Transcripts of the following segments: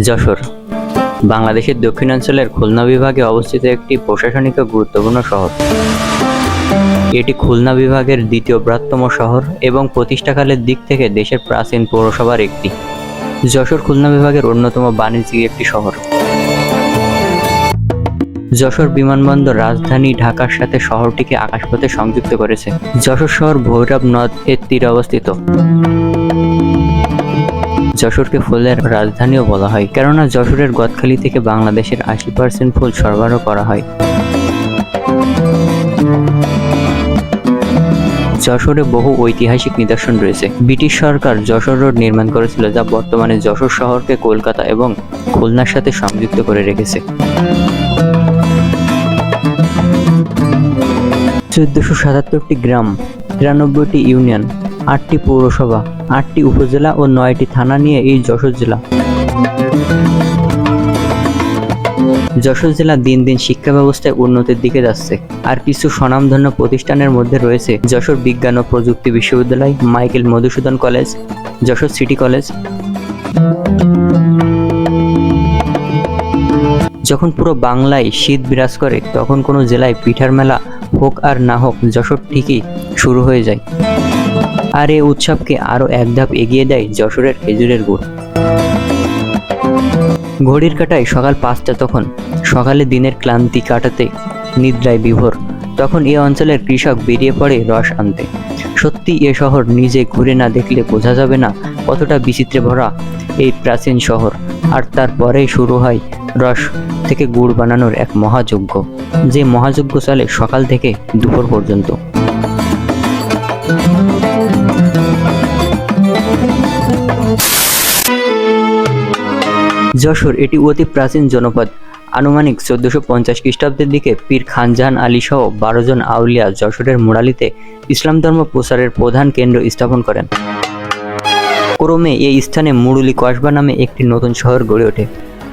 যশোর। বাংলাদেশের দক্ষিণাঞ্চলের খুলনা বিভাগে অবস্থিত একটি প্রশাসনিক গুরুত্বপূর্ণ শহর। এটি খুলনা বিভাগের দ্বিতীয় বৃহত্তম শহর এবং প্রতিষ্ঠাকালের দিক থেকে দেশের প্রাচীন পৌরসভার একটি। যশোর খুলনা বিভাগের অন্যতম বাণিজ্যিক একটি শহর। যশোর বিমানবন্দর রাজধানী ঢাকার সাথে শহরটিকে আকাশপথে সংযুক্ত করেছে। যশোর শহর ভৈরব নদ এর তীরে অবস্থিত। যশোরকে ফুলের রাজধানীও বলা হয়। কেননা যশোরের গদখালি থেকে বাংলাদেশের আশি পার্সেন্ট ফুল সরবরাহ করা হয়। যশোরে বহু ঐতিহাসিক নিদর্শন রয়েছে। ব্রিটিশ সরকার যশোর রোড নির্মাণ করেছিল যা বর্তমানে যশোর শহরকে কলকাতা এবং খুলনার সাথে সংযুক্ত করে রেখেছে। চোদ্দশো সাতাত্তরটি গ্রাম, তিরানব্বইটি ইউনিয়ন আটটি পৌরসভা, আটটি উপজেলা ও নয়টি থানা নিয়ে এই যশোর জেলা। যশোর জেলা দিন দিন শিক্ষা ব্যবস্থায় উন্নতির দিকে যাচ্ছে। আর কিছু স্বনামধন্য প্রতিষ্ঠানের মধ্যে রয়েছে যশোর বিজ্ঞান ও প্রযুক্তি বিশ্ববিদ্যালয়, Michael Madhusudan College, Jessore City College. যখন পুরো বাংলায় শীত বিরাজ করে, তখন কোনো জেলায় পিঠার মেলা হোক আর না হোক, যশোর ঠিকই শুরু হয়ে যায়। আর এই উৎসবকে আরও এক ধাপ এগিয়ে দেয় যশোরের খেজুরের গুড়। ঘড়ির কাটায় সকাল পাঁচটা তখন, সকালে দিনের ক্লান্তি কাটাতে নিদ্রায় বিভোর, তখন এ অঞ্চলের কৃষক বেরিয়ে পড়ে রস আনতে। সত্যি এ শহর নিজে ঘুরে না দেখলে বোঝা যাবে না কতটা বিচিত্রে ভরা এই প্রাচীন শহর, আর তারপরেই শুরু হয় রস থেকে গুড় বানানোর এক মহাযজ্ঞ, যে মহাযজ্ঞ চলে সকাল থেকে দুপুর পর্যন্ত। যশোর, এটি অতি প্রাচীন জনপদ। আনুমানিক চোদ্দশো পঞ্চাশ খ্রিস্টাব্দের দিকে পীর খানজাহান আলী সহ বারো জন আউলিয়া যশোরের মোড়ালিতে ইসলাম ধর্ম প্রচারের প্রধান কেন্দ্র স্থাপন করেন। ক্রমে এই স্থানে মুরুলি কসবা নামে একটি নতুন শহর গড়ে ওঠে।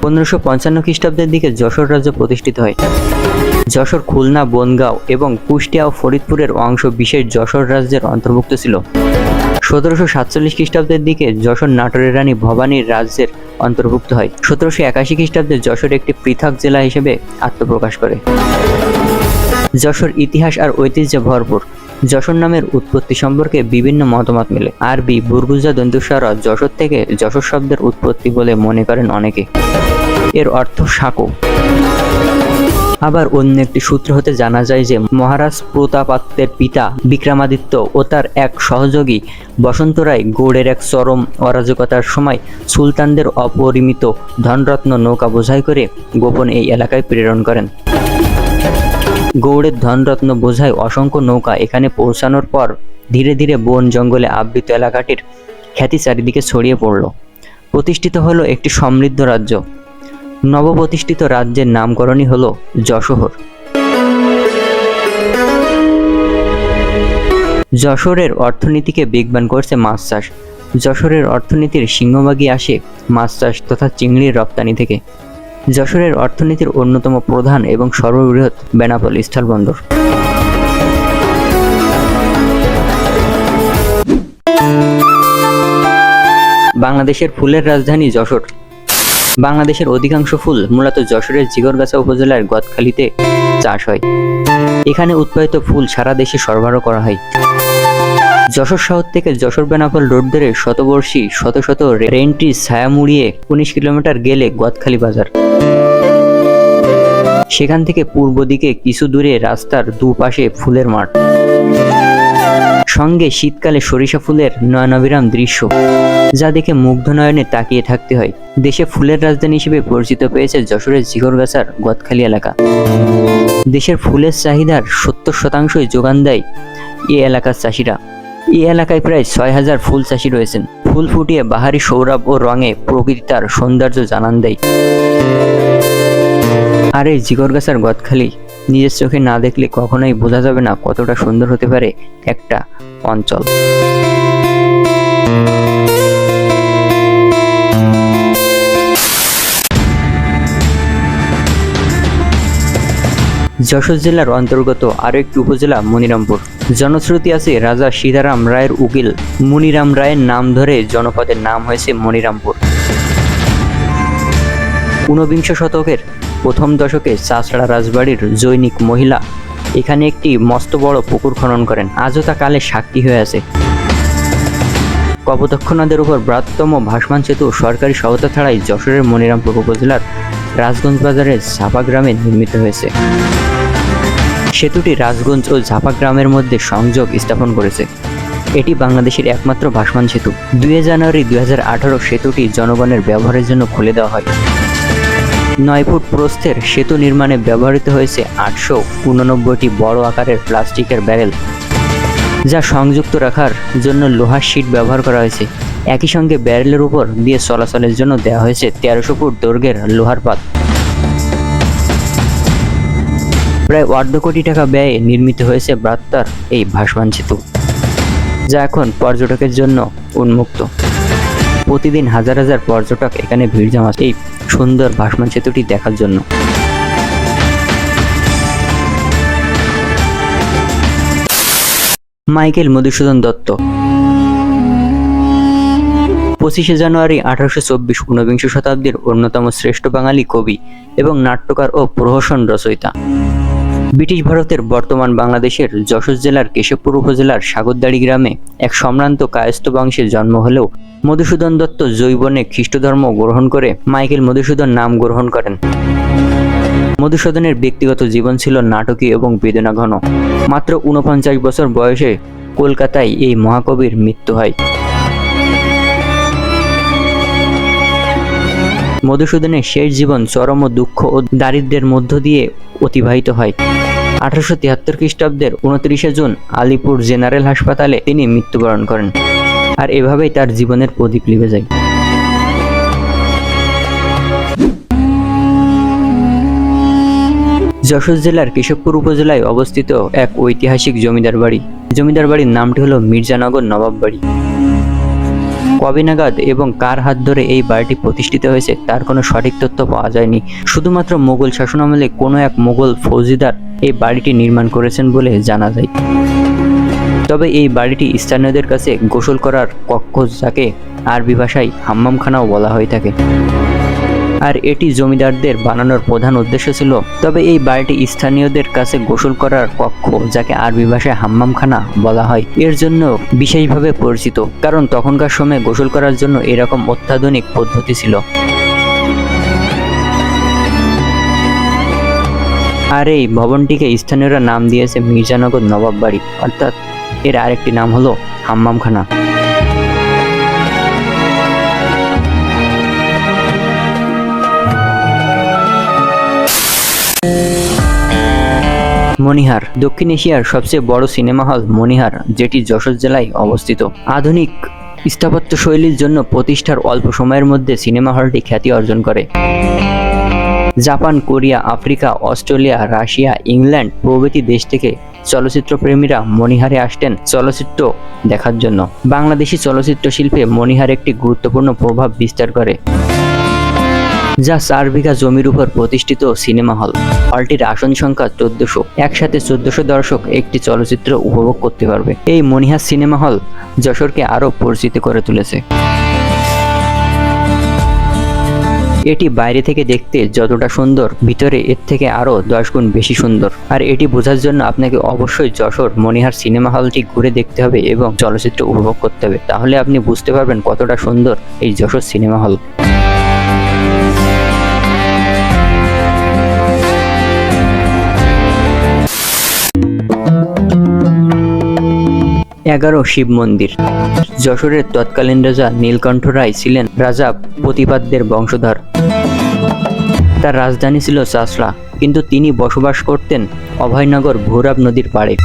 পনেরোশো পঞ্চান্ন খ্রিস্টাব্দের দিকে যশোর রাজ্য প্রতিষ্ঠিত হয়। যশোর খুলনা, বনগাঁও এবং কুষ্টিয়া ও ফরিদপুরের অংশ বিশেষ যশোর রাজ্যের অন্তর্ভুক্ত ছিল। সতেরোশো সাতচল্লিশ খ্রিস্টাব্দের দিকে যশোর নাটোরের রানী ভবানীর রাজ্যের অন্তর্ভুক্ত হয়। সতেরোশো একাশি খ্রিস্টাব্দে যশোর একটি পৃথক জেলা হিসেবে আত্মপ্রকাশ করে। যশোর ইতিহাস আর ঐতিহ্যে ভরপুর। যশোর নামের উৎপত্তি সম্পর্কে বিভিন্ন মতামত মেলে। আরবি বুরগুজা দন্তুসারা যশোর থেকে যশোর শব্দের উৎপত্তি বলে মনে করেন অনেকে। এর অর্থ সাঁকো। আবার অন্য একটি সূত্র হতে জানা যায় যে মহারাজ প্রতাপাত্যের পিতা বিক্রমাদিত্য ও তার এক সহযোগী বসন্ত রায় গৌড়ের এক চরম অরাজকতার সময় সুলতানদের অপরিমিত ধনরত্ন নৌকা বোঝাই করে গোপন এই এলাকায় প্রেরণ করেন। গৌড়ের ধনরত্ন বোঝায় অসংখ্য নৌকা এখানে পৌঁছানোর পর ধীরে ধীরে বন জঙ্গলে আবৃত এলাকাটির খ্যাতি চারিদিকে ছড়িয়ে পড়ল। প্রতিষ্ঠিত হলো একটি সমৃদ্ধ রাজ্য। নবপ্রতিষ্ঠিত রাজ্যের নামকরণই হল যশোহর যশোরের অর্থনীতিকে বেগবান করছে মাছ চাষ যশোরের অর্থনীতির সিংহভাগই আসে মাছ চাষ তথা চিংড়ির রপ্তানি থেকে। যশোরের অর্থনীতির অন্যতম প্রধান এবং সর্ববৃহৎ বেনাপোল স্থলবন্দর বাংলাদেশের ফুলের রাজধানী যশোর। বাংলাদেশের অধিকাংশ ফুল মূলত যশোরের জিগরগাছা উপজেলার গদখালিতে চাষ হয়। এখানে উৎপাদিত ফুল সারা দেশে সরবরাহ করা হয়। যশোর শহর থেকে যশোর বেনাপোল রোড ধরে শতবর্ষী শত শত রেন্টি ছায়া মুড়িয়ে উনিশ কিলোমিটার গেলে গদখালি বাজার। সেখান থেকে পূর্ব দিকে কিছু দূরে রাস্তার দুপাশে ফুলের মাঠ। সঙ্গে শীতকালে সরিষা ফুলের নয়নাবিরাম দৃশ্য, যা দেখে মুগ্ধ নয়নে তাকিয়ে থাকতে হয়। দেশে ফুলের রাজধানী হিসেবে পরিচিত পেয়েছে যশোরের জিগরগাছার গদখালি এলাকা। দেশের ফুলের চাহিদার সত্তর শতাংশই যোগান দেয় এ এলাকার চাষিরা। এই এলাকায় প্রায় ছয় হাজার ফুল চাষি রয়েছেন। ফুল ফুটিয়ে বাহারি সৌরভ ও রঙে প্রকৃতি তার সৌন্দর্য জানান দেয়। আর এই জিগরগাছার গদখালি নিজের চোখে না দেখলে কখনোই বোঝা যাবে না কতটা সুন্দর হতে পারে একটা অঞ্চল। যশোর জেলার অন্তর্গত আরও একটি উপজেলা মনিরামপুর। জনশ্রুতি আছে রাজা সীতারাম রায়ের উকিল। মনিরাম রায়ের নাম ধরে জনপদের নাম হয়েছে মনিরামপুর। ঊনবিংশ শতকের প্রথম দশকে চাষড়া রাজবাড়ির জৈনিক মহিলা এখানে একটি মস্ত বড় পুকুর খনন করেন। আজও তা কালে সাক্ষী হয়ে আছে। কপোতক্ষ নদের উপর বৃহত্তম ভাসমান সেতু সরকারি সহায়তা ছাড়াই যশোরের মনিরামপুর উপজেলার রাজগঞ্জ বাজারের ঝাপা গ্রামে নির্মিত হয়েছে। সেতুটি রাজগঞ্জ ও ঝাপা গ্রামের মধ্যে সংযোগ স্থাপন করেছে। এটি বাংলাদেশের একমাত্র ভাসমান সেতু। দুই জানুয়ারি দুই হাজার আঠারো সেতুটি জনগণের ব্যবহারের জন্য খুলে দেওয়া হয়। নয় ফুট প্রস্থের সেতু নির্মাণে ব্যবহৃত হয়েছে আটশো উননব্বইটি বড় আকারের প্লাস্টিকের ব্যারেল, যা সংযুক্ত রাখার জন্য লোহার শিট ব্যবহার করা হয়েছে। একই সঙ্গে ব্যারেলের উপর দিয়ে চলাচলের জন্য দেওয়া হয়েছে তেরোশো ফুট দৈর্ঘ্যের লোহার পাত। প্রায় অর্ধ কোটি টাকা ব্যয়ে নির্মিত হয়েছে ব্রাত্তার এই ভাসমান সেতু, যা এখন পর্যটকের জন্য উন্মুক্ত। প্রতিদিন হাজার হাজার পর্যটক এখানে ভিড় জমাচ্ছে এই সুন্দর ভাসমান সেতুটি দেখার জন্য। মাইকেল মধুসূদন দত্ত। পঁচিশে জানুয়ারি আঠারোশো চব্বিশ ঊনবিংশ শতাব্দীর অন্যতম শ্রেষ্ঠ বাঙালি কবি এবং নাট্যকার ও প্রহসন রচয়িতা। ব্রিটিশ ভারতের বর্তমান বাংলাদেশের যশোর জেলার কেশবপুর উপজেলার সাগরদাড়ি গ্রামে এক সম্ভ্রান্ত কায়স্থ বংশে জন্ম হলেও মধুসূদন দত্ত জৈবনে খ্রিস্টধর্ম গ্রহণ করে মাইকেল মধুসূদন নাম গ্রহণ করেন। মধুসূদনের ব্যক্তিগত জীবন ছিল নাটকীয় এবং বেদনাঘন। মাত্র ঊনপঞ্চাশ বছর বয়সে কলকাতায় এই মহাকবির মৃত্যু হয়। মধুসূদনের শেষ জীবন চরম দুঃখ ও দারিদ্র্যের মধ্য দিয়ে অতিবাহিত হয়। আঠারোশো তিয়াত্তর খ্রিস্টাব্দের উনত্রিশে জুন আলিপুর জেনারেল হাসপাতালে তিনি মৃত্যুবরণ করেন। আর এভাবেই তার জীবনের প্রদীপ লিভে যায়। যশোর জেলার কেশবপুর উপজেলায় অবস্থিত এক ঐতিহাসিক জমিদার বাড়ি। জমিদার বাড়ির নামটি হলো মির্জানগর নবাব বাড়ি। কবে নাগাদ এবং কার হাত ধরে এই বাড়িটি প্রতিষ্ঠিত হয়েছে তার কোনো সঠিক তথ্য পাওয়া যায়নি। শুধুমাত্র মোগল শাসনামলে কোনো এক মোগল ফৌজিদার এই বাড়িটি নির্মাণ করেছেন বলে জানা যায়। তবে এই বাড়িটি স্থানীয়দের কাছে গোসল করার কক্ষ যাকে আরবি ভাষায় হাম্মামখানাও বলা হয়ে থাকে। আর এটি জমিদারদের বানানোর প্রধান উদ্দেশ্য ছিল, তবে এই বাড়িটি স্থানীয়দের কাছে গোসল করার কক্ষ যাকে আরবি ভাষায় হাম্মামখানা বলা হয়, এর জন্য বিশেষভাবে পরিচিত, কারণ তখনকার সময়ে গোসল করার জন্য এরকম অত্যাধুনিক পদ্ধতি ছিল। আর এই ভবনটিকে স্থানীয়রা নাম দিয়েছে মির্জানগর নবাব বাড়ি অর্থাৎ এর আরেকটি নাম হলো হাম্মামখানা। মণিহার দক্ষিণ এশিয়ার সবচেয়ে বড় সিনেমা হল মণিহার যেটি যশোর জেলায় অবস্থিত। আধুনিক স্থাপত্য শৈলীর জন্য প্রতিষ্ঠার অল্প সময়ের মধ্যে সিনেমা হলটি খ্যাতি অর্জন করে। Japan, Korea, Africa, Australia, Russia, England প্রভৃতি দেশ থেকে চলচ্চিত্র প্রেমীরা মণিহারে আসতেন চলচ্চিত্র দেখার জন্য। বাংলাদেশি চলচ্চিত্র শিল্পে মণিহার একটি গুরুত্বপূর্ণ প্রভাব বিস্তার করে, যা চার বিঘা জমির উপর প্রতিষ্ঠিত সিনেমা হল। হলটির আসন সংখ্যা চোদ্দশো। একসাথে চোদ্দশো দর্শক একটি চলচ্চিত্র উপভোগ করতে পারবে। এই মনিহার সিনেমা হল যশোরকে আরও পরিচিত করে তুলেছে। এটি বাইরে থেকে দেখতে যতটা সুন্দর, ভিতরে এর থেকে আরও দশ গুণ বেশি সুন্দর। আর এটি বোঝার জন্য আপনাকে অবশ্যই যশোর মনিহার সিনেমা হলটি ঘুরে দেখতে হবে এবং চলচ্চিত্র উপভোগ করতে হবে। তাহলে আপনি বুঝতে পারবেন কতটা সুন্দর এই যশোর সিনেমা হল। এগারো শিব মন্দির। যশোরের তৎকালীন রাজা নীলকণ্ঠ রায় ছিলেন রাজা প্রতিপাদ্যের বংশধর। তার রাজধানী ছিল চাষড়া কিন্তু তিনি বসবাস করতেন অভয়নগর ভৈরব নদীর পাড়ে।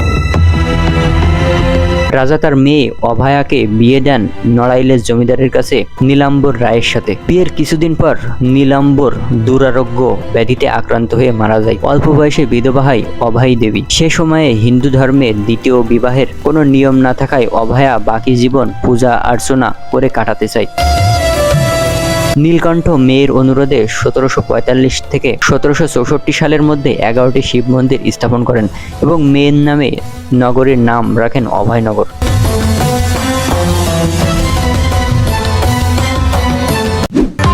রাজা তার মেয়ে অভয়াকে বিয়ে দেন নড়াইলের জমিদারের কাছে নীলাম্বর রায়ের সাথে। বিয়ের কিছুদিন পর নীলাম্বর দুরারোগ্য ব্যাধিতে আক্রান্ত হয়ে মারা যায়। অল্প বয়সে বিধবা হয় অভয় দেবী। সে সময়ে হিন্দু ধর্মে দ্বিতীয় বিবাহের কোনো নিয়ম না থাকায় অভয়া বাকি জীবন পূজা অর্চনা করে কাটাতে চায়। নীলকণ্ঠ মেয়ের অনুরোধে সতেরোশো পঁয়তাল্লিশ থেকে সতেরোশো চৌষট্টি সালের মধ্যে এগারোটি শিব মন্দির স্থাপন করেন এবং মেয়ের নামে নগরের নাম রাখেন অভয়নগর।